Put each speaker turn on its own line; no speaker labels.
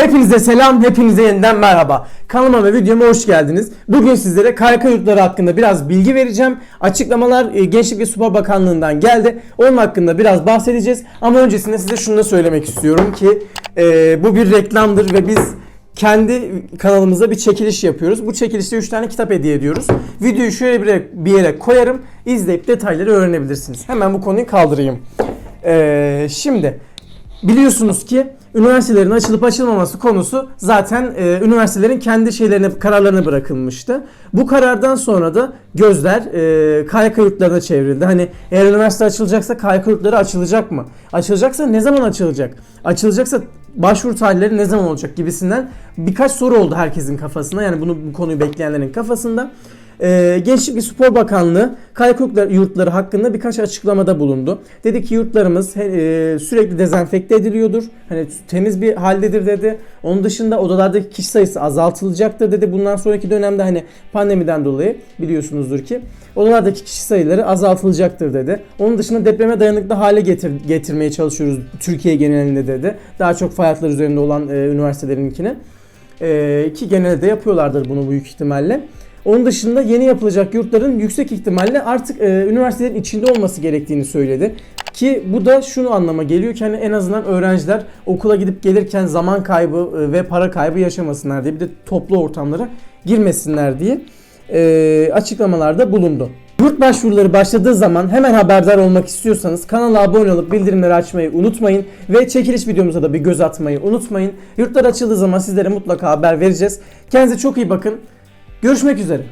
Hepinize selam, hepinize yeniden merhaba. Kanalıma ve videoma hoş geldiniz. Bugün sizlere KYK yurtları hakkında biraz bilgi vereceğim. Açıklamalar e, Gençlik ve Spor Bakanlığı'ndan geldi. Onun hakkında biraz bahsedeceğiz. Ama öncesinde size şunu da söylemek istiyorum ki e, bu bir reklamdır ve biz kendi kanalımıza bir çekiliş yapıyoruz. Bu çekilişte 3 tane kitap hediye ediyoruz. Videoyu şöyle bir bir yere koyarım. İzleyip detayları öğrenebilirsiniz. Hemen bu konuyu kaldırayım. E, şimdi Biliyorsunuz ki üniversitelerin açılıp açılmaması konusu zaten e, üniversitelerin kendi şeylerine kararlarına bırakılmıştı. Bu karardan sonra da gözler e, KYK yurtlarına çevrildi. Hani eğer üniversite açılacaksa KYK yurtları açılacak mı? Açılacaksa ne zaman açılacak? Açılacaksa başvuru tarihleri ne zaman olacak gibisinden birkaç soru oldu herkesin kafasında. Yani bunu bu konuyu bekleyenlerin kafasında. Ee, Gençlik ve Spor Bakanlığı KYK yurtları hakkında birkaç açıklamada bulundu. Dedi ki yurtlarımız e, sürekli dezenfekte ediliyordur. Hani temiz bir haldedir dedi. Onun dışında odalardaki kişi sayısı azaltılacaktır dedi. Bundan sonraki dönemde hani pandemiden dolayı biliyorsunuzdur ki odalardaki kişi sayıları azaltılacaktır dedi. Onun dışında depreme dayanıklı hale getir, getirmeye çalışıyoruz Türkiye genelinde dedi. Daha çok fay üzerinde olan e, üniversitelerinkine. E, ki genelde yapıyorlardır bunu büyük ihtimalle. Onun dışında yeni yapılacak yurtların yüksek ihtimalle artık e, üniversitelerin içinde olması gerektiğini söyledi. Ki bu da şunu anlama geliyor ki hani en azından öğrenciler okula gidip gelirken zaman kaybı e, ve para kaybı yaşamasınlar diye bir de toplu ortamlara girmesinler diye e, açıklamalarda bulundu. Yurt başvuruları başladığı zaman hemen haberdar olmak istiyorsanız kanala abone olup bildirimleri açmayı unutmayın ve çekiliş videomuza da bir göz atmayı unutmayın. Yurtlar açıldığı zaman sizlere mutlaka haber vereceğiz. Kendinize çok iyi bakın. Görüşmek üzere.